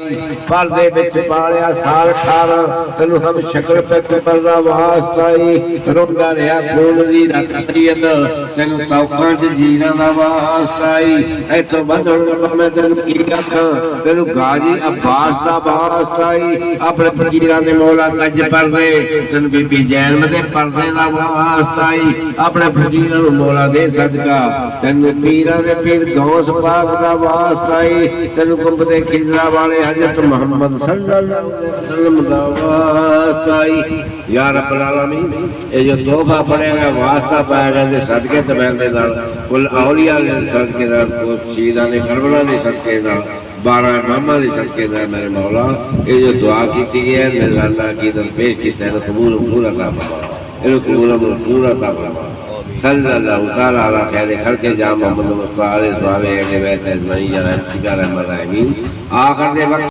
ਪਰਦੇ ਵਿੱਚ ਬਾਲਿਆ ਸਾਲ 18 ਤੈਨੂੰ ਹਮ ਸ਼ਕਲ ਪੈ ਕਬਰ ਦਾ ਵਾਸਤਾ ਰੋਂਦਾ ਰਿਹਾ ਖੂਨ ਦੀ ਰੱਖ ਸਰੀਅਤ, ਤੈਨੂੰ ਤੌਕਾਂ 'ਚ ਜੀਰਾਂ ਦਾ ਵਾਸਤਾ ਇੱਥੋਂ ਬੰਧਣ ਮੈਂ ਤੈਨੂੰ ਕੀ ਆਖਾਂ? ਤੈਨੂੰ ਗਾਜੀ ਅਬਾਸ ਦਾ ਵਾਸਤਾ ਆਪਣੇ ਫਕੀਰਾਂ ਦੇ ਮੌਲਾ ਕੱਜ ਪਰਦੇ, ਤੈਨੂੰ ਬੀਬੀ ਜੈਨਮ ਦੇ ਪਰਦੇ ਦਾ ਵਾਸਤਾਈ ਆਪਣੇ ਫਕੀਰਾਂ ਨੂੰ ਮੌਲਾ ਦੇ ਸਦਕਾ, ਤੈਨੂੰ ਪੀਰਾਂ ਦੇ ਪੀਰ ਗੌਸ ਪਾਕ ਦਾ ਵਾਸਤਾ ਤੈਨੂੰ ਗੁੰਬ ਦੇ ਖਿਜਰਾ ਵਾਲੇ حاجت محمد صلی اللہ علیہ وسلم دا آئی یا رب العالمین اے جو توبہ پڑے گا، واسطہ پائے گا دے صدقے تبین دے دار کل اولیاء لے صدقے دار کچھ شیدہ نے کربلا نے صدقے دار بارہ امامہ نے صدقے دار میرے مولا۔ اے جو دعا کی تھی ہے اللہ کی در پیش کی تین قبول پورا کا فرما انہوں قبول پورا کا فرما सल्लल्लाहु तआला अला खैर खल्क जाम मोहम्मद मुस्तफ़ा अलैहि व आलिहि व सहाबी अजमैन अजमईन या रहमतिका रहमर रहीम आखिर दे वक्त